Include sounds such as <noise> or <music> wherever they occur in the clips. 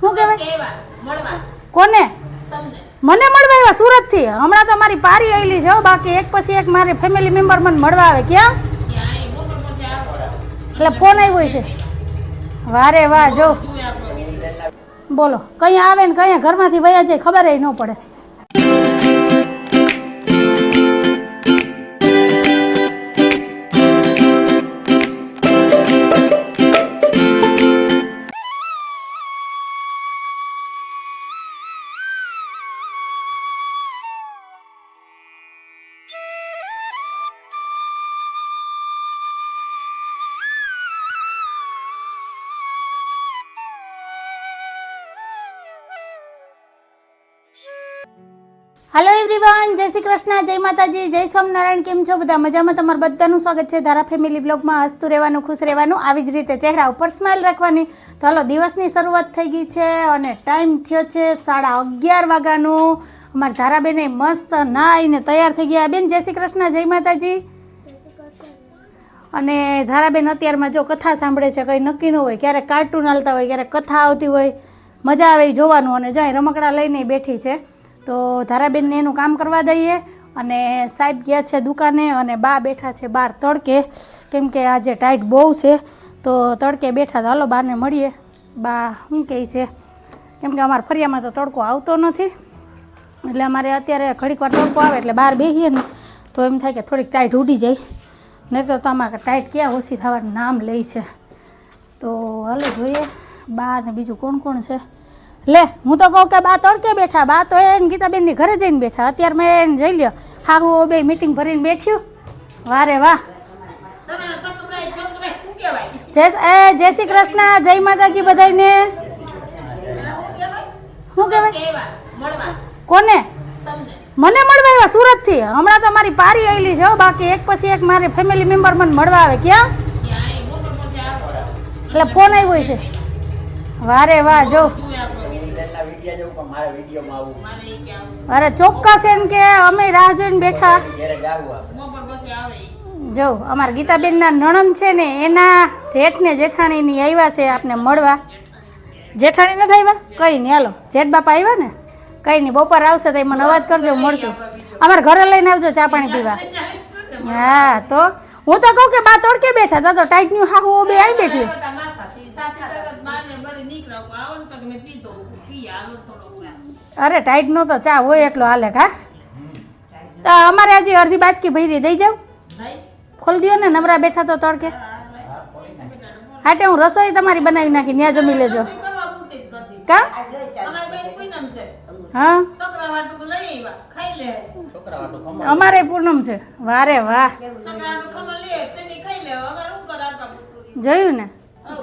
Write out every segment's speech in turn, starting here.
શું કહેવાય? કોને? મને મળવા આવ્યા સુરતથી? હમણાં તો મારી પારી આવેલી છે હો. બાકી એક પછી એક મારી ફેમિલી મેમ્બર મને મળવા આવે. ક્યાં? એટલે ફોન આવ્યો છે. વારે વાહ જો. બોલો કઈ આવે ને કઈ? ઘરમાંથી વયા જાય ખબર ન પડે. એવરીવન જય શ્રી કૃષ્ણ, જય માતાજી, જય સ્વામિનારાયણ. કેમ છો બધા? મજામાં તમારું બધાનું સ્વાગત છે ધારા ફેમિલી બ્લોગમાં હસતું રહેવાનું, ખુશ રહેવાનું, આવી જ રીતે ચહેરા ઉપર સ્માઇલ રાખવાની. તો હાલો, દિવસની શરૂઆત થઈ ગઈ છે અને ટાઈમ થયો છે સાડા અગિયાર વાગ્યાનો. અમારા ધારાબેને મસ્ત નાઈને તૈયાર થઈ ગયા. બેન, જય શ્રી કૃષ્ણ, જય માતાજી. અને ધારાબેન અત્યારમાં જો કથા સાંભળે છે, કંઈ નક્કી ન હોય, ક્યારેક કાર્ટૂન હાલતા હોય, ક્યારેક કથા આવતી હોય, મજા આવે જોવાનું અને જાય રમકડા લઈને બેઠી છે. તો ધારાબેનને એનું કામ કરવા દઈએ. અને સાહેબ ગયા છે દુકાને અને બા બેઠા છે બહાર તડકે. કેમ કે આજે ટાઈટ બહુ છે, તો તડકે બેઠા તો હાલો બાને મળીએ. બા શું કહે છે? કેમ કે અમારા ફરિયામાં તો તડકો આવતો નથી. એટલે અમારે અત્યારે ઘડીક વાર તડકો આવે એટલે બહાર બેસીએ ને, તો એમ થાય કે થોડીક ટાઈટ ઉડી જાય. નહીં તો તમારે ટાઈટ ક્યાં ઓછી થવાનું નામ લે છે. તો હાલો જોઈએ, બા ને બીજું કોણ કોણ છે? લે હું તો કહું કે બા તડકે બેઠા બા તો એને ગીતાબેનની ઘરે જઈને બેઠા. અત્યારે મેં એને જઈ લ્યો હા હું બે મિટિંગ ભરીને બેઠ્યું. વારે વાહ. જય એ જય શ્રી કૃષ્ણ જય માતાજી બધાને શું કહેવાય? કોને? મને મળવા આવ્યા સુરતથી. હમણાં તો મારી પારી આવેલી છે હો બાકી એક પછી એક મારી ફેમિલી મેમ્બર મને મળવા આવે. ક્યાં? એટલે ફોન આવ્યો છે. વારે વાહ જો. મારા વિડીયોમાં મારે કે આવું. અરે ચોક્કસ એમ કે અમે રાહ જોઈને બેઠા. ઘેરે જ આપણે. બપોર પછી આવે જો અમારા ગીતાબેનના નણંદ છે ને એના જેઠ ને જેઠાણીની આવ્યા છે આપને મળવા. જેઠાણી નથી આવ્યા કઈ નહીં હાલો. જેઠ બાપા આવ્યા ને? કઈ નહીં બપોર આવશે તો એ મને અવાજ કરજો મળશું. અમારા ઘરે લઈને આવજો ચા પાણી પીવા. હા તો હું તો કહું કે બા તડકે બેઠા તા તો ટાઈટની હા હું બે આવી બેઠી. અરે ટાઈટ નો તો ચા હોય એટલો હાલે કા? અમારે હજી અડધી બાચકી ભરી દઈ જાવ ભાઈ, ખોલી દો ને નવરા બેઠા તો તડકે. હાટે હું રસોઈ તમારી બનાવી નાખી ત્યાં જમી લેજો. રસોઈ કરવા પૂરતી જ નથી. કા? અમારી બેન પૂનમ છે. હા? અમારે પૂનમ છે. વારે વાહ. છોકરાનું ખમણ લે, તેની ખાઈ લે. અમારે શું કરે આટલા પૂરતું? જોયું ને?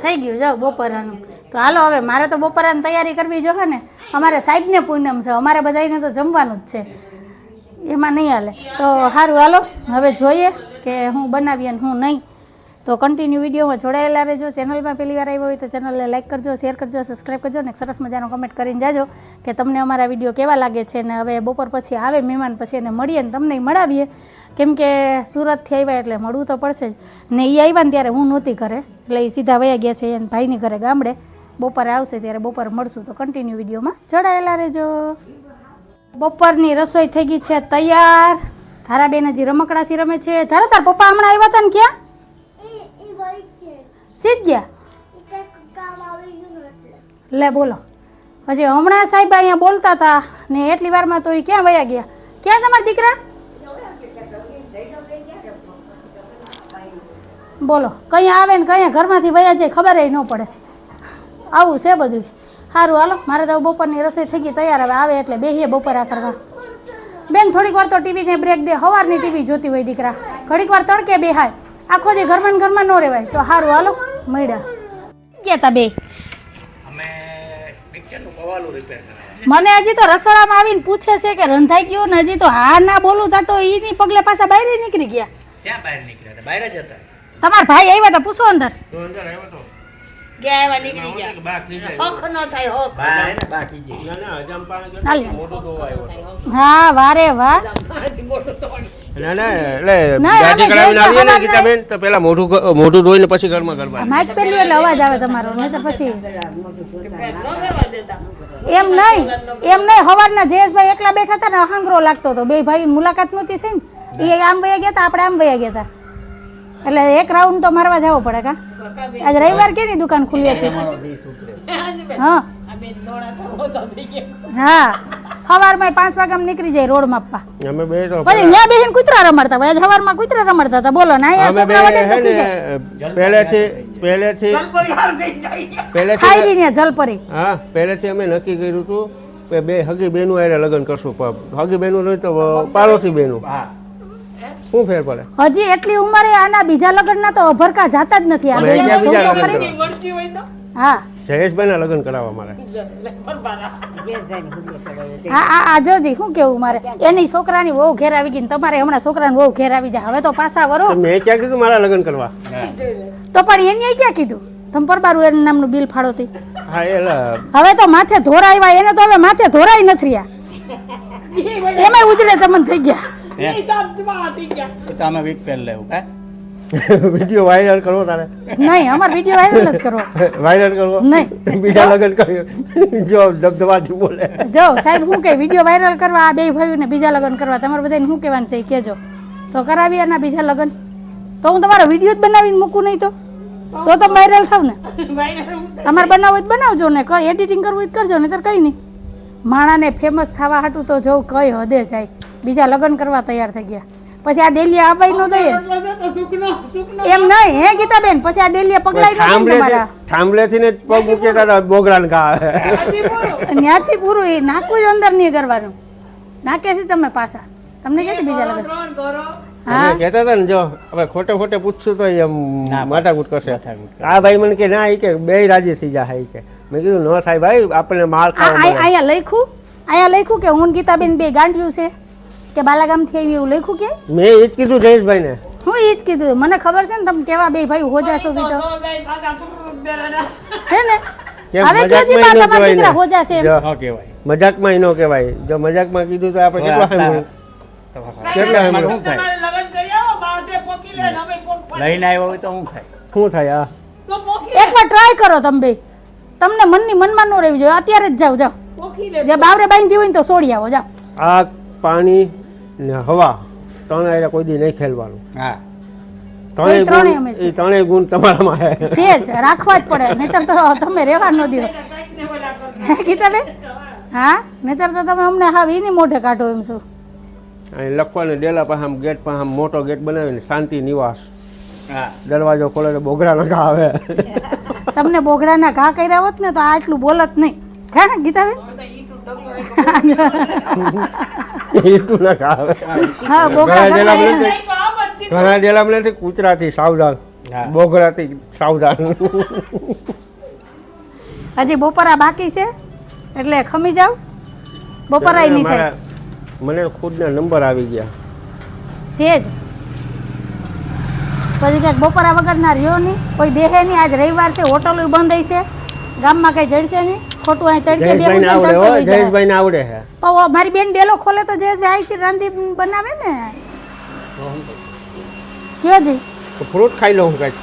થઈ ગયું, જાઓ બપોરાનું. તો હાલો હવે, મારે તો બપોરાની તૈયારી કરવી જોઈએ ને? અમારે સાહેબને પૂનમ છે, અમારે બધાને તો જમવાનું જ છે. એમાં નહીં હાલે. તો સારું હાલો, હવે જોઈએ કે હું બનાવીએ ને હું નહીં. તો કન્ટિન્યુ વિડીયોમાં જોડાયેલા રહેજો. ચેનલમાં પહેલી વાર આવ્યો હોય તો ચેનલને લાઈક કરજો શેર કરજો સબસ્ક્રાઈબ કરજો ને સરસ મજાનો કમેન્ટ કરીને જાજો કે તમને અમારા વીડિયો કેવા લાગે છે ને હવે બપોર પછી આવે, મહેમાન પછી એને મળીએ ને તમને મળાવીએ. કેમ કે સુરતથી આવ્યા એટલે મળવું તો પડશે જ. ને એ આવ્યા ને ત્યારે હું નહોતી ઘરે. એટલે એ સીધા વયા ગયા છે એને ભાઈની ઘરે ગામડે. બપોરે આવશે ત્યારે બપોરે મળશું. તો કન્ટિન્યુ વિડીયોમાં જોડાયેલા રહેજો. બપોરની રસોઈ થઈ ગઈ છે તૈયાર. ધારાબેન હજી રમકડાથી રમે છે. ધારા તાર પપ્પા હમણાં આવ્યા હતા ને ક્યાં? સીધ ગયા? લે બોલો. હજી હમણાં સાહેબ અહીંયા બોલતા હતા ને એટલી વારમાં તો એ ક્યાં વયા ગયા? ક્યાં તમારા દીકરા? બોલો કંઈ આવે ને કંઈ ઘરમાંથી વયા જાય ખબર ન પડે. આવું છે બધું સારું હાલો મારે તો બપોરની રસોઈ થઈ ગઈ તૈયાર હવે આવે એટલે બેહીએ બપોરા કરવા બેન થોડીક વાર તો ટીવીને બ્રેક દે સવારની ટીવી જોતી હોય દીકરા. ઘડીક વાર તડકે બેહાય. આખો દી ઘરમાં ને ઘરમાં ન રહેવાય તો સારું હાલો મળ્યા. કહેતા બે. મને હજી તો રસોડામાં આવીને પૂછે છે કે રંધાઈ ગયું ને હજી તો હા ના બોલું તા તો એની પગલે પાછા બહાર નીકળી ગયા. ક્યાં બહાર નીકળ્યા બહાર જ હતા. તમારા ભાઈ આવ્યા હતા પૂછો અંદર. તો અંદર આવ્યો તો. ગયા એવા નીકળી ગયા. હક ન થાય, હક. બાકી જે હાલી. હા વારે વાહ. આથી મોટું તો હોય. ના ના એટલે ગાડી કરાવીને આવીએ ને ગીતાબેન તો પેલા મોઢું મોઢું ધોઈને પછી ઘરમાં ગરબા માઇક પેલું એટલે અવાજ આવે તમારો નહીં તો પછી. એમ નહીં એમ નહીં. હવારના જયેશભાઈ એકલા બેઠા હતા ને અહાંગરો લાગતો હતો. બે ભાઈ મુલાકાત નહોતી થઈ ને. એ આમ વયા ગયા હતા આપણે આમ વયા ગયા હતા એટલે એક રાઉન્ડ તો મારવા જવો પડે કા? આજ રવિવાર કેની દુકાન ખુલી હતી? હા. હા. સવારમાં પાંચ વાગ્યામાં નીકળી જાય રોડ માપવા. અમે બે તો પછી ત્યાં બેસીને કૂતરા રમાડતા હોય. આજ સવારમાં કૂતરા રમાડતા હતા. બોલો ને અહીંયા છોકરા વડે હે તો ખીજાય. પહેલેથી પહેલેથી પહેલેથી ખાઈ ને જલપરી. હા પહેલેથી અમે નક્કી કર્યું હતું કે બે હગી બેનું આરે લગ્ન કરશું. પણ હગી બેનું નહીં તો પાડોશી બેનું. હા. શું ફેર પડે? હજી એટલી ઉંમરે આના બીજા લગ્નના તો અભરકા જાતા જ નથી. આ ક્યાં બીજા લગ્ન. કરવા? હોય તો? હા. જયેશભાઈના લગ્ન કરાવવા મારે. હા આ આ જોજી શું કેવું મારે? એની છોકરાની બહુ ઘેર આવી ગઈ ને તમારે હમણાં છોકરાની બહુ ઘેર આવી જાય. હવે તો પાછા વરો. તો મેં ક્યાં કીધું મારા લગ્ન કરવા? તો પણ એને ક્યાં કીધું? તમે પરબારું એનું નામનું બિલ ફાળોતી હા હવે તો માથે ધોરાવ્યા એને તો હવે માથે ધોરાય નથી રહ્યા <laughs> એમાંય ઉજળે ચમન થઈ ગયા. એ સાબમાં હતી ગયા. તો તમે વીક પહેલ લેવું હે? <laughs> વીડિયો વાયરલ કરવો તારે. નહીં અમાર વીડિયો વાયરલ જ કરો <laughs> વાયરલ કરવો? નહીં. <laughs> બીજા લગ્ન કર્યો. જો દબદબાથી બોલે. જો સાહેબ હું કે વીડિયો વાયરલ કરવા આ બે ભાઈઓને બીજા લગન કરવા તમારે બધાને શું કહેવાનું છે કેજો તો કરાવી એના બીજા લગ્ન. તો હું તમારો વીડિયો જ બનાવીને મૂકું નહીં તો? તો તો વાયરલ થાવ ને. તમારે બનાવવું જ બનાવજો ને કઈ એડિટિંગ કરવું જ તો કરજો ને કંઈ નહીં. માણાને ફેમસ થવા હાટું તો જો કઈ હદે જાય. બીજા લગ્ન કરવા તૈયાર થઈ ગયા. પછી આ ડેલિયા આવાય ન દઈએ. એમ નહીં હે ગીતાબેન? પછી આ ડેલિયા પકડાઈ ન મારા થાંભલે થી થાંભલેથી ને પગ મૂકે તારા બોગરાને ઘા. આવે ત્યાંથી પૂરું એ નાખું જ અંદર નહીં કરવાનું નાકેથી તમે પાછા. તમને કે બીજા લગ્ન? હા? કહેતા હતા ને જો હવે ખોટે ખોટે પૂછશું તો એમ માથાકૂટ કરશે. આ ભાઈ મને કે ના એ કે બે રાજી થઈ જાય એ કે. મેં કીધું ન થાય ભાઈ આપણને માર ખાવા મળે અહીંયા લખ્યું? અહીંયા લખ્યું કે હું ને ગીતાબેન બે ગાંડિયું છે? કે બાલાગામથી આવી એવું લખ્યું કે? મેં એ જ કીધું જયેશભાઈને. હું એ જ કીધું. મને ખબર છે ને તમે કેવા બે ભાઈ હોજાશો બી તો. છે ને? કેમ હવે કયો જી બા મજાકમાં ય ન? તમારા કહેવાય ને. એમ. જો, ન કહેવાય. મજાકમાં ય ન કહેવાય. જો મજાકમાં કીધું તો આપણે કેટલા સાંભળ્યું? કેટલા તમારે સાંભળ્યું? શું થાય? તમારે લગ્ન કરી આવો બાસે પોકી લે ને પોક લઈને આવ્યો હોય તો શું થાય? શું થાય આ એક વાર એકવાર ટ્રાય કરો તમે બે. તમને મનની મનમાં ન રહેવી જોઈએ. અત્યારે જ જાઓ જાઓ. જે બાવરે બાંધી હોય ને તો છોડી આવો જાઓ. આગ પાણી ને હવા ત્રણ આયરા કોઈ દી નહીં ખેલવાનું. હા. ત્રણેય ત્રણેય ગુણ અમે છીએ. એ ગુણ તમારામાં છે. જ રાખવા જ પડે. નહીતર તો તમે રહેવા ન દીધો કરો. <laughs> હે? નહીતર તો તમે અમને હા વીની મોઢે કાઢો એમ છો. અહીં લખવાને ડેલા પાસે આમ ગેટ પાસે આમ મોટો ગેટ બનાવીને શાંતિ નિવાસ. હા દરવાજો ખોલે તો બોગરા ઘા આવે. તમને બોગડાના ઘા કર્યા હોત ને તો આટલું બોલત નહીં. ખા ગીતાબેન? છે. કૂતરાથી સાવધાન. બોગરાથી સાવધાન. હજી બપોરા બાકી છે એટલે ખમી જાવ બપોરાય નહીં થાય. મને ખુદના નંબર આવી ગયા. સેજ પછી ક્યાંક બપોરા વગરના રહ્યો નહીં. કોઈ દેહે નહીં. આજ રવિવાર છે હોટલ બંધ છે. ગામમાં કઈ જડશે નહીં. ખોટું અહીં તડકે બે જયેશભાઈને આવડે છે પણ મારી બેન ડેલો ખોલે તો જયેશભાઈ આઈથી રાંધી બનાવે ને. કયો જી? ફ્રૂટ ખાઈ લઉં કઈ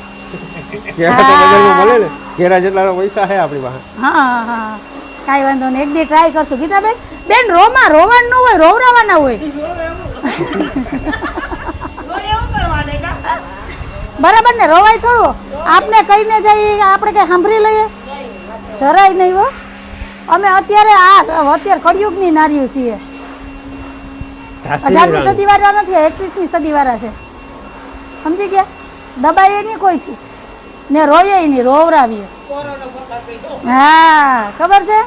મળે જેટલા પૈસા છે આપણી પાસે. હા હા. કાંઈ વાંધો નહીં. એક દી ટ્રાય કરશું. ગીતાબેન બેન રોમાં રોવાનું ન હોય રોવરાવાના હોય? બરાબર ને? રોવાય થોડું. આપને કહીને જઈએ આપણે કઈ સાંભળી લઈએ? જરાય નહીં હો. અમે અત્યારે આ અત્યારે કળિયુગની નારીઓ છીએ. અઢારમી સદી વાળા નથી એકવીસમી સદી વાળા છે. સમજી ગયા? દબાઈએ નહીં કોઈથી? ને રોઈએ નહીં રોવરાવીએ. હા ખબર છે?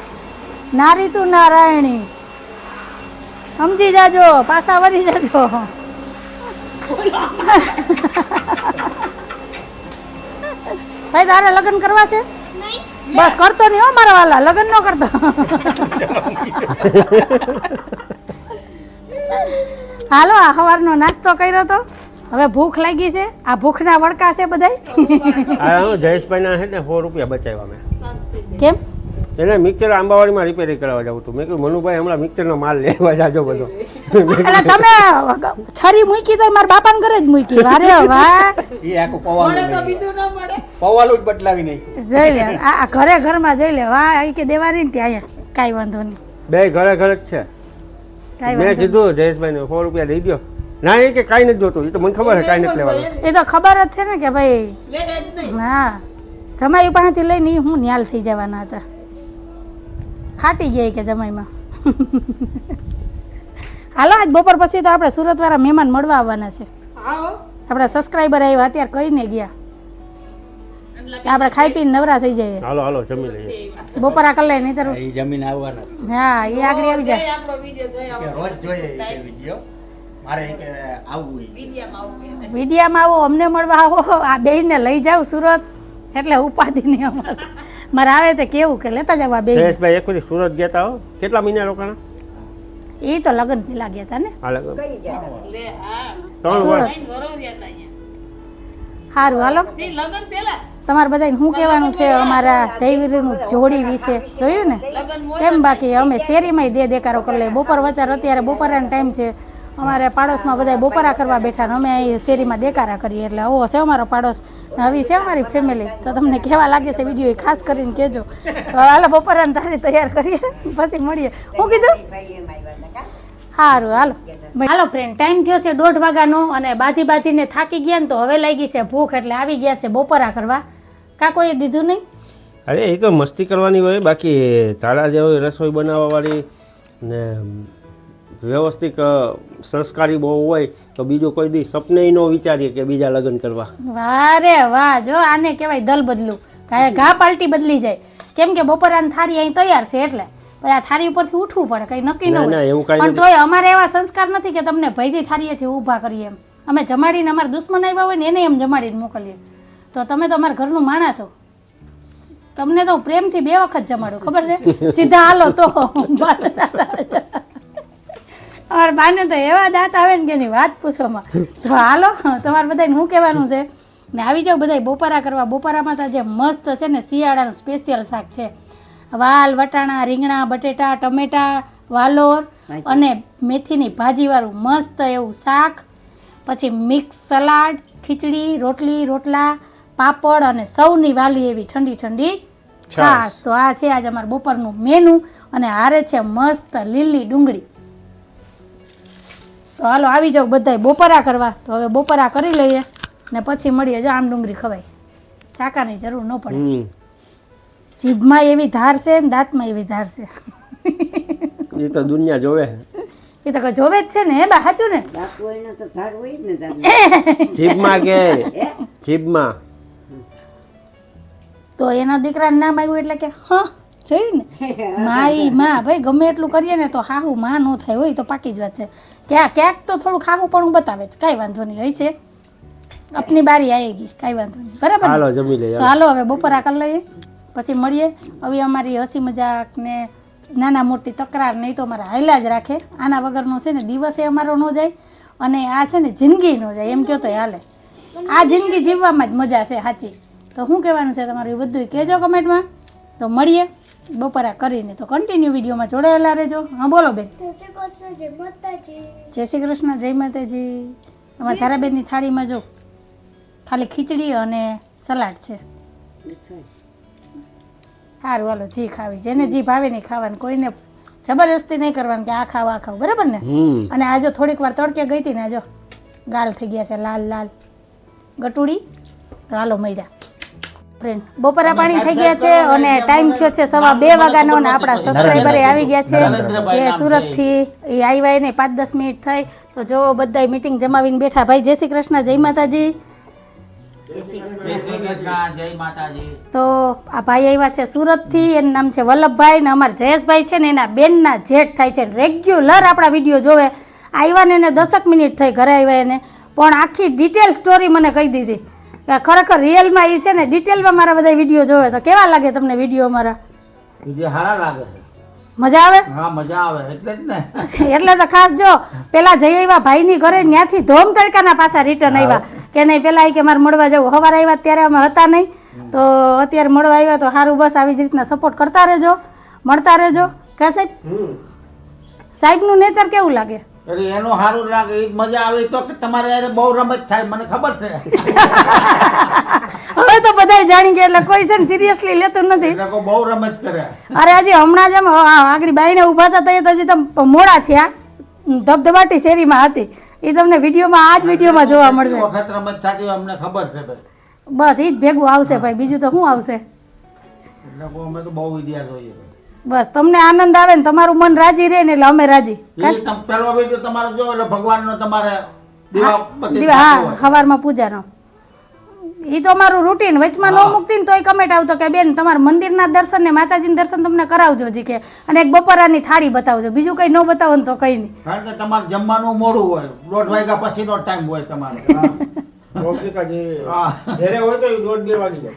નારી તું નારાયણી. સમજી જાજો પાછા વરી જાજો. <laughs> ભાઈ તારે લગ્ન કરવા છે? બસ કરતો નહીં હો મારા વાલા લગ્ન ન કરતો. હાલો આ સવારનો નાસ્તો કર્યો તો. હવે ભૂખ લાગી છે. આ ભૂખના વડકા છે બધાય. જયેશભાઈ ના છે ને સો રૂપિયા બચાવ્યા મેં. કેમ? એને મિક્સર આંબાવાડીમાં રિપેરિંગ કરાવવા જવું હતું મેં કીધું મનુભાઈ હમણાં મિક્સરનો માલ લેવા જાજો બધો. એટલે તમે છરી મૂકી તો મારા બાપાને ઘરે જ મૂકી. વારે વાહ એ આખો મળે તો બીજું ન મળે પવાલું જ બદલાવી નહીં જઈ લે આ ઘરે ઘરમાં જઈ લે વાહ એ કે દેવાની ને ત્યાં અહીંયા કાંઈ વાંધો નહીં. બે ઘરે ઘરે જ છે. કાંઈ મેં વાંધો નહીં. કીધું જયેશભાઈને સો રૂપિયા દઈ દો ના એ કે કાંઈ નથી જોતું. એ તો મને ખબર છે કાંઈ નથી લેવાનું. એ તો ખબર જ છે ને કે ભાઈ લે જ હા. જમાઈ પાસેથી લઈને હું ન્યાલ થઈ જવાના હતા. ખાટી ગઈ કે જમાઈમાં? હાલો આજ બપોર પછી તો આપણે સુરતવાળા મહેમાન મળવા આવવાના છે. આવો. આપણા સબસ્ક્રાઈબર આવ્યા અત્યારે કહીને ગયા. આપણે ખાઈ પીને નવરા થઈ જઈએ. હાલો હાલો જમી લઈએ. બપોરા આ લે નહીં એ જમીન આવવાના હા એ આગળ આવી જાય. જોઈ આપણો વીડિયો જોઈ આવો રોજ જોઈએ એ વીડિયો. વિડીયામાં આવો અમને મળવા આવો. આ બેયને લઈ જાવ સુરત. એટલે ઉપાધિ નહીં અમારે. મારે આવે તે કેવું કે લેતા જવા બે જયેશભાઈ એક વખત સુરત ગયા હતા હો? કેટલા મહિના રોકાણા? એ તો લગ્ન પેલા ગયા હતા ને ત્રણ વર્ષ. સારું હાલો. તમારે બધા શું કહેવાનું છે? અમારા જયવીરનું જોડી વિશે. જોયું ને? કેમ બાકી અમે શેરીમાંય દે દેકારો કરી લઈએ. બપોર વચાર અત્યારે બપોરાનો ટાઈમ છે. અમારે પાડોશમાં બધા બપોરા કરવા બેઠા અમે અહીં શેરીમાં દેકારા કરીએ. એટલે આવો છે અમારો પાડોશ. આવી છે અમારી ફેમિલી તો તમને કેવા લાગે છે વીડિયો ખાસ કરીને કહેજો હાલો બપોરાને તારી તૈયાર કરીએ. પછી મળીએ. હું કીધું? સારું હાલો. હાલો ફ્રેન્ડ ટાઈમ થયો છે દોઢ વાગ્યાનો અને બાધી બાધીને થાકી ગયા ને તો હવે લાગી છે ભૂખ એટલે આવી ગયા છે બપોરા કરવા. કાં કોઈએ દીધું નહીં? અરે, એ તો મસ્તી કરવાની હોય. બાકી તારા જેવી રસોઈ બનાવવાવાળી ને વ્યવસ્થિત સંસ્કારી બહુ હોય તો બીજું કોઈ દી સપને ન વિચારીએ કે બીજા લગ્ન કરવા. વારે વાહ જો આને કહેવાય દલ બદલું. કાંઈ ઘા પાલટી બદલી જાય. કેમ કે બપોરાની થારી અહીં તૈયાર છે એટલે. પછી આ થારી ઉપરથી ઉઠવું પડે કંઈ નક્કી ન હોય. પણ તોય અમારે એવા સંસ્કાર નથી કે તમને ભયથી થારીએથી ઊભા કરીએ એમ. અમે જમાડીને અમારા દુશ્મન આવ્યા હોય ને એને એમ જમાડીને મોકલીએ. તો તમે તો અમારા ઘરનું માણા છો તમને તો પ્રેમથી બે વખત જમાડું ખબર છે? <laughs> સીધા હાલો તો. અમારા બાને તો એવા દાંત આવે ને કે એની વાત પૂછવામાં. તો હાલો તમારે બધાને શું કહેવાનું છે ને આવી જાઓ બધા બપોરા કરવા. બપોરામાં તો જે મસ્ત છે ને શિયાળાનું સ્પેશિયલ શાક છે. વાલ વટાણા રીંગણા બટેટા ટમેટા વાલોર અને મેથીની ભાજીવાળું મસ્ત એવું શાક. પછી મિક્સ સલાડ ખીચડી રોટલી રોટલા પાપડ અને સૌની વાલી એવી ઠંડી ઠંડી છાશ. તો આ છે આજે અમારું બપોરનું મેનુ અને હારે છે મસ્ત લીલી ડુંગળી. તો હાલો આવી જાઓ બધાય બપોરા કરવા. તો હવે બપોરા કરી લઈએ ને પછી મળીએ. જો આમ ડુંગળી ખવાય. ચાકાની જરૂર ન પડે. જીભમાં એવી ધાર છે ને દાંતમાં એવી ધાર છે. એ તો દુનિયા જોવે. એ તો જોવે જ છે ને એ બા સાચું ને? જીભમાં કે? જીભમાં. તો એના દીકરાનું નામ આવ્યું એટલે કે હ? જોયું ને માઈ માં ભાઈ ગમે એટલું કરીએ ને તો હાહુ માં ન થાય હોય તો પાકી જ વાત છે. ક્યાં ક્યાંક તો થોડું ખાહું પણ બતાવે છે કાંઈ વાંધો નહીં હોય છે. આપની બારી આવેગી કાંઈ વાંધો નહીં. બરાબર હાલો જમી લઈએ તો હાલો. હવે બપોરા કરી લઈએ પછી મળીએ. હવે અમારી હસી મજાક ને નાના મોટી તકરાર નહીં તો અમારે હાયલા જ રાખે. આના વગરનો છે ને દિવસે અમારો ન જાય અને આ છે ને જિંદગી ન જાય એમ કહો તો હાલે. આ જિંદગી જીવવામાં જ મજા છે સાચી. તો શું કહેવાનું છે તમારું એ બધું કહેજો કમેન્ટમાં. તો મળીએ. બપોરા કરીને તો કન્ટિન્યુ વિડીયોમાં જોડાયેલા રહેજો. હા બોલો બેન. જય શ્રી કૃષ્ણ જય માતાજી. અમારા ધારાબેનની થાળીમાં જો ખાલી ખીચડી અને સલાડ છે. સારું હાલો જી ખાવી. જેને જી ભાવે નહીં ખાવાનું. કોઈને જબરજસ્તી નહીં કરવાની કે આ ખાવ આ ખાવ. બરાબર ને? અને આ જો થોડીક વાર તડકે ગઈ હતી ને આજો ગાલ થઈ ગયા છે લાલ લાલ. ગટુડી? તો હાલો મળ્યા ફ્રેન્ડ બપોરા પાણી થઈ ગયા છે અને ટાઈમ થયો છે સવા બે વાગ્યાનો અને આપણા સબસ્ક્રાઈબરે આવી ગયા છે. જે સુરતથી એ આવ્યા એને પાંચ દસ મિનિટ થઈ. તો જો બધા મિટિંગ જમાવીને બેઠા. ભાઈ જય શ્રી કૃષ્ણ જય માતાજી. તો આ ભાઈ આવ્યા છે સુરતથી. એનું નામ છે વલ્લભભાઈ ને અમારા જયેશભાઈ છે ને એના બેનના જેઠ થાય છે. રેગ્યુલર આપણા વીડિયો જોવે. આવ્યા ને એને દસક મિનિટ થઈ ઘરે આવ્યા એને. પણ આખી ડિટેલ સ્ટોરી મને કહી દીધી. ખરેખર રિયલમાં એ છે ને ડિટેલમાં મારા બધા વીડિયો જોવે તો કેવા લાગે તમને વીડિયો મારા વીડિયો સારા લાગે મજા આવે? હા મજા આવે એટલે જ ને. <laughs> એટલે તો ખાસ જો પેલા જઈ આવ્યા ભાઈની ઘરે ત્યાંથી ધોમ તડકાના પાછા રિટર્ન આવ્યા. કે નહીં પેલા એ કે મારે મળવા જવું. હવાર આવ્યા ત્યારે અમે હતા નહીં. તો અત્યારે મળવા આવ્યા તો સારું બસ આવી જ રીતના સપોર્ટ કરતા રહેજો. મળતા રહેજો. કે સાહેબ? સાહેબનું નેચર કેવું લાગે? અરે એનું સારું લાગે એ મજા આવે તો કે તમારે યારે બહુ રમત થાય મને ખબર છે. <laughs> હવે તો બધાય જાણી ગયા એટલે કોઈ છે ને સિરિયસલી લેતું નથી. લોકો બહુ રમત કરે. અરે હજી હમણાં જ એમ આગળ બાઈને ઊભા હતા તો હજી તમે મોડા થયા. ધબધબાટી શેરીમાં હતી. એ તમને વિડીયોમાં આ જ વિડીયોમાં જોવા મળશે. વખત રમત થતી અમને ખબર છે ભાઈ. બસ એ જ ભેગું આવશે ભાઈ બીજું તો શું આવશે? એટલે બહુ અમે તો બહુ વિદ્યા જોઈએ. બસ તમને આનંદ આવે ને તમારું મન રાજી રહે ને એટલે અમે રાજી. પેલો વીડિયો તમારે જો એટલે ભગવાનનો તમારે દીવા હા. સવારમાં પૂજાનો એ તો અમારું રૂટીન વચમાં ન મૂકતી ને કમેન્ટ આવતો કે બેન તમારા મંદિરના દર્શન ને માતાજીના દર્શન તમને કરાવજો જી કે. અને એક બપોરાની થાળી બતાવજો. બીજું કંઈ ન બતાવો ને તો કંઈ નહીં. કારણ કે તમારે જમવાનું મોડું હોય. દોઢ વાગ્યા પછીનો ટાઈમ હોય તમારે. રોજિકા જે હા. <laughs> ઘરે હોય તો દોઢ બે વાગી જાય.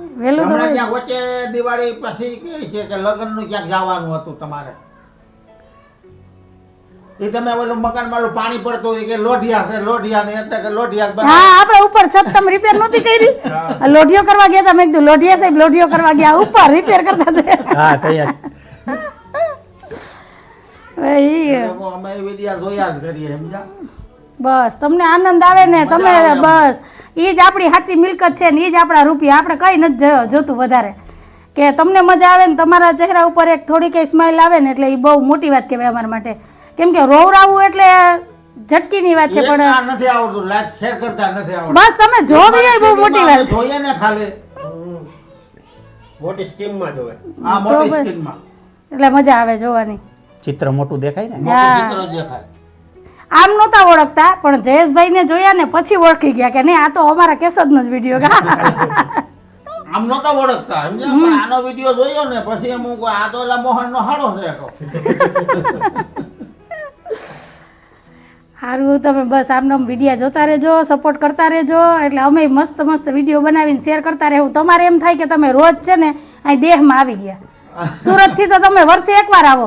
હમણાં. વચ્ચે દિવાળી પછી કહે છે કે લગ્નનું ક્યાંક જવાનું હતું તમારે. એ તમે ઓલું મકાનમાં પાણી પડતું હોય કે લોઢિયા છે લોઢિયા ને એટલે કે લોઢિયા હા આપણે ઉપર છત તમે રિપેર નહોતી કરી. લોઢિયો કરવા ગયા તમે કીધું લોઢિયા સાહેબ લોઢિયો કરવા ગયા ઉપર રિપેર કરતા હતા. હા તૈયાર. હવે ઈ લોકો અમે વિડિયા જોયા જ કરીએ સમજ્યા? બસ તમને આનંદ આવે ને તમે બસ. એ જ આપણી સાચી મિલકત છે ને એ જ આપણા રૂપિયા. આપણે કંઈ નથી જોતું વધારે. કે તમને મજા આવે ને તમારા ચહેરા ઉપર એક થોડી કંઈ સ્માઇલ આવે ને એટલે એ બહુ મોટી વાત કહેવાય અમારા માટે. કેમ કે રોવરાવું એટલે ઝટકીની વાત છે પણ નથી આવડતું. લાઈક શેર કરતા નથી આવડતું. બસ તમે જોવી એ બહુ મોટી વાત. જોઈએ ને ખાલી. મોટી સ્કીમમાં જોવે. આ મોટી બસ. એટલે મજા આવે જોવાની. ચિત્ર મોટું દેખાય ને? મોટું ચિત્ર દેખાય. આમ નહોતા ઓળખતા પણ જયેશભાઈને જોયા ને પછી ઓળખી ગયા કે નહીં આ તો અમારા કેસદનો જ વીડિયો આમ નહોતા ઓળખતા સમજ્યા પણ આનો વીડિયો જોયો ને પછી એમ હું આ તો ઓલા મોહન નો હાડો છે સારું તમે બસ આમને આમ વિડીયા જોતા રહેજો સપોર્ટ કરતા રહેજો એટલે અમે મસ્ત મસ્ત વીડિયો બનાવીને શેર કરતા રહેવું તમારે એમ થાય કે તમે રોજ છે ને અહીં દેહમાં આવી ગયા. સુરતથી તો તમે વર્ષે એકવાર આવો.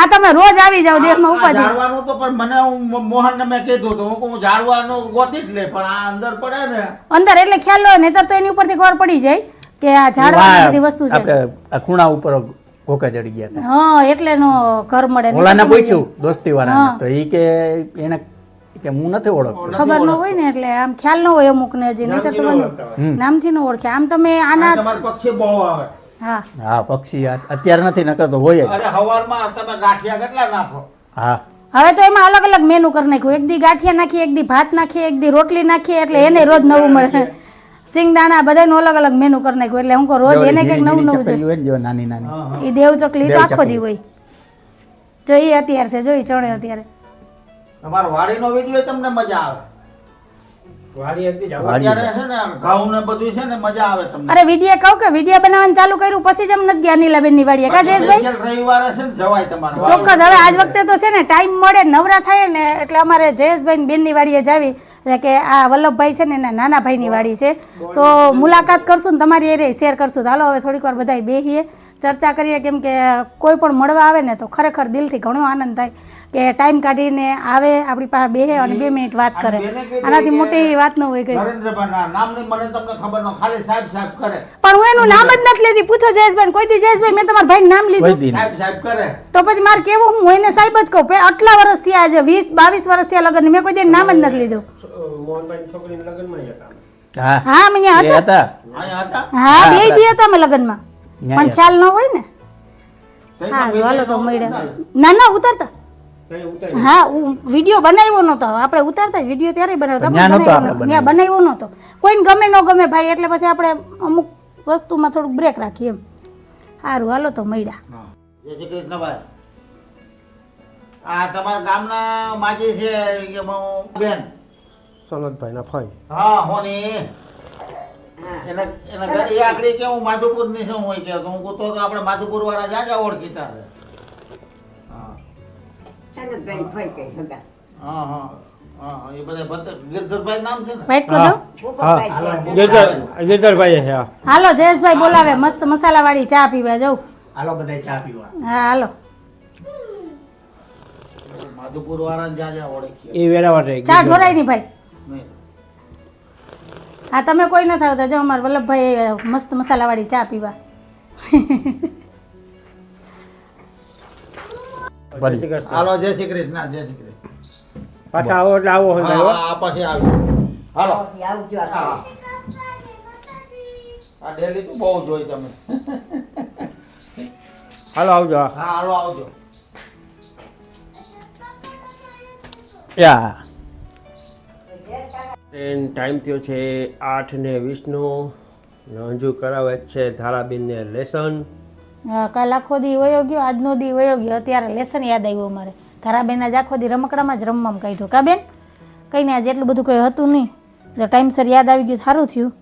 આ તમે રોજ આવી જાવ દેહમાં માં ઉપાધિ. ઝાડવાનું તો પણ મને હું મોહન ને મેં કીધું તો હું કહું, હું ઝાડવાનું ગોતી જ લે પણ આ અંદર પડે ને. અંદર એટલે ખ્યાલ લો નહીતર તો એની ઉપરથી ખબર પડી જાય કે આ ઝાડવાની બધી વસ્તુ છે. આપણે આ ખૂણા ઉપર કોકા ચડી ગયા હતા. હા એટલે નો ઘર મળે. ઓલાને પૂછ્યું દોસ્તી વાળાને તો ઈ કે એને કે હું નથી ઓળખતો. ખબર ન હોય ને એટલે આમ ખ્યાલ ન હોય અમુક ને હજી નહીં તો નામ નામથી ન ઓળખે. આમ તમે આના તમારા પક્ષે બહુ આવે. હા. હા પક્ષી અત્યારે નથી નકર તો હોય અરે હવારમાં તમે ગાંઠિયા કેટલા નાખો? હા. હવે તો એમાં અલગ અલગ મેનુ કરી નાખ્યું. એક દી ગાંઠિયા નાખીએ એક દી ભાત નાખીએ એક દી રોટલી નાખીએ એટલે એને રોજ નવું મળે. સિંગદાણા બધાનું અલગ અલગ મેનુ કરી નાખ્યું. એટલે હું રોજ એને કંઈક નવું નવું જોઈએ. નાની નાની. એ દેવ ચકલી તો આખો દી હોય. જો એ અત્યારે છે જો ઈ ચણે અત્યારે. તમારો વાડીનો વીડિયો તમને મજા આવે. અરે વીડિયો કહું કે વીડિયો બનાવવાનું ચાલુ કર્યું પછી જ એમ નથી ગયા નીલાબેનની વાડીએ. કા જયેશભાઈ? રવિવારે છે ને જવાય તમારે. ચોક્કસ હવે આજ વખતે તો છે ને ટાઈમ મળે નવરા થાય ને એટલે અમારે જયેશભાઈ બેનની વાડીએ જાવી. એટલે કે આ વલ્લભભાઈ છે ને એના નાના ભાઈની વાડી છે. તો મુલાકાત કરશું ને તમારી એરે શેર કરશું. તો હાલો હવે થોડીક વાર બધા બેહીએ. ચર્ચા કરીએ કેમ કે કોઈ પણ મળવા આવે ને તો ખરેખર દિલથી ઘણો આનંદ થાય. કે ટાઈમ કાઢીને આવે આપણી પાસે બે અને બે મિનિટ વાત કરે. આનાથી મોટી વાત ન હોય મને કરે. પણ હું એનું નામ જ નથી લેતી. પૂછો જયેશભાઈ કોઈ દી જયેશભાઈ મેં તમારા ભાઈ નામ લીધું. તો પછી મારે કેવું હું એને સાહેબ જ કહું. આટલા વર્ષથી આજે વીસ બાવીસ વર્ષથી આ લગ્ન મેં કોઈ દી નામ જ નથી લીધું. મોહનભાઈ છોકરીના લગ્નમાં હા. હા મેં અહીંયા હતા. હા બે દી હતા અમે લગ્નમાં. પણ ખ્યાલ ન હોય ને? હા તો હાલો તો મળ્યા ના ના ઉતારતા. હા વીડિયો બનાવ્યો નતો આપણે ઉતારતા વીડિયો ત્યારે બનાવતા ત્યાં બનાવ્યો. નહોતો. કોઈને ગમે ન ગમે ભાઈ એટલે પછી આપણે અમુક વસ્તુમાં થોડુંક બ્રેક રાખીએ એમ. સારું હાલો તો મળ્યા. જય શ્રી આ તમારા ગામના માજી છે કે બેન? સનતભાઈના ફઈ. હા હોની. એના એના એ આકડી કે હું માધુપુરની છું હોય કે? હું કહું તો આપણે માધુપુર વાળા જાજા ઓળખીતા સનતભાઈ ફઈ કઈ બધા હા હા હા હા, એ બધા ભદ્ર ગિરધરભાઈ નામ છે ને? વાઈટ કરી દઉં છે ગિરધર છે હા. હાલો જયેશભાઈ બોલાવે મસ્ત મસાલાવાળી ચા પીવા જવું હાલો બધા ચા પીવા. હા હાલો. માધુપુર વાળા જાજા ઓળખીએ. એ વેરાવળ રહે ચા ઢોરાયની ભાઈ. નહીં. હા તમે કોઈ નથી આવતા જો અમારા વલ્લભભાઈ મસ્ત મસાલાવાળી ચા પીવા. જય શ્રી કૃષ્ણ. હાલો જય શ્રી કૃષ્ણ જય શ્રી કૃષ્ણ. પાછા આવો એટલે આવો હા, હંધાય હો. હા, આ પછી આવી હાલો. આવજો હા આ ડેલી તો બહુ જોઈ તમે. હાલો આવજો હા. હા હાલો આવજો. યા. ટ્રેન ટાઈમ થયો છે આઠ ને વીસનો. ને અંજુ કરાવે છે છે ધારાબેનને લેસન કાલ આખો દી વયો ગયો આજનો દી વયો ગયો. અત્યારે લેસન યાદ આવ્યું અમારે. તારાબેન આજ આખો દી રમકડામાં જ રમવામાં કાઢ્યું. કા બેન? કંઈ નહીં આજે એટલું બધું કંઈ હતું નહીં. એટલે ટાઈમસર યાદ આવી ગયું સારું થયું.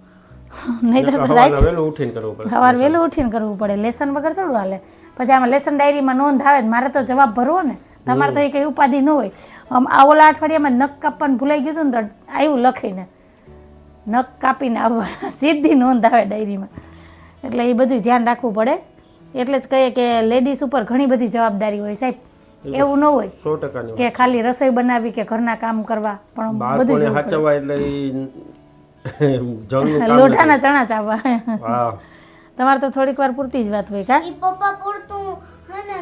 <laughs> નહીં તો રાત વહેલું ઉઠીને કરવું પડે. સવાર વહેલું ઉઠીને કરવું પડે. લેસન વગર થોડું હાલે. પછી આમાં લેસન ડાયરીમાં નોંધ આવે મારે તો જવાબ ભરવો ને. તમારે તો એ કંઈ ઉપાધિ ન હોય. આમ આ ઓલા અઠવાડિયામાં નખ કાપવાનું ભૂલાઈ ગયું હતું ને તો આવ્યું લખીને. નખ કાપીને આવવાના. સીધી નોંધ આવે ડાયરીમાં એટલે એ બધું ધ્યાન રાખવું પડે. એટલે જ કહીએ કે લેડીઝ ઉપર ઘણી બધી જવાબદારી હોય સાહેબ. એવું ન હોય સો ટકાની કે ખાલી રસોઈ બનાવી કે ઘરના કામ કરવા પણ બધું સાચવવા એટલે <laughs> લોઢાના ચણા ચાવવા. તમારે તો થોડીક વાર પૂરતી જ વાત હોય કા? પપ્પા પૂરતું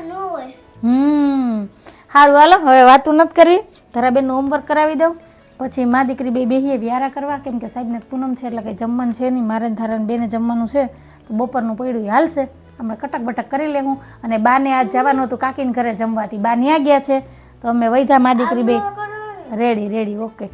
ન હોય. હમ. સારું હાલો હવે વાતું નથી કરવી. તારાબેનનું હોમવર્ક કરાવી દઉં. પછી મા દીકરી બે બેહીએ વ્યારા કરવા. કેમ કે સાહેબને પૂનમ છે એટલે કંઈ જમવાનું છે નહીં. મારે ધારણ ધારાને બેને જમવાનું છે. તો બપોરનું પડ્યું હાલશે. અમે કટક બટક કરી લેવું. અને બાને આજ જવાનું હતું કાકીને ઘરે જમવાથી. બા ન્યા ગયા છે. તો અમે વૈધા મા દીકરી બે. Ready ready okay.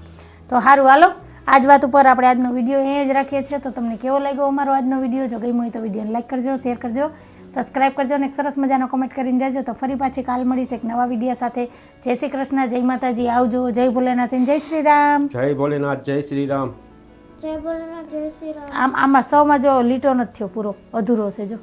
તો સારું હાલો. આજ વાત ઉપર આપણે આજનો વીડિયો અહીંયા જ રાખીએ છીએ. તો તમને કેવો લાગ્યો અમારો આજનો વીડિયો? જો ગમ્યો હોય તો વિડીયોને લાઈક કરજો શેર કરજો સબસ્ક્રાઇબ કરજો અને એક સરસ મજાનો કમેન્ટ કરીને જાજો. તો ફરી પાછી કાલ મળીશ એક નવા વીડિયો સાથે. જય શ્રી કૃષ્ણ જય માતાજી. આવજો. જય ભોલેનાથ જય શ્રી રામ. જય ભોલેનાથ જય શ્રી રામ. જય ભોલેનાથ જય શ્રી રામ. આમ આમાં સૌમાં જો લીટો નથી થયો પૂરો અધૂરો છે જો.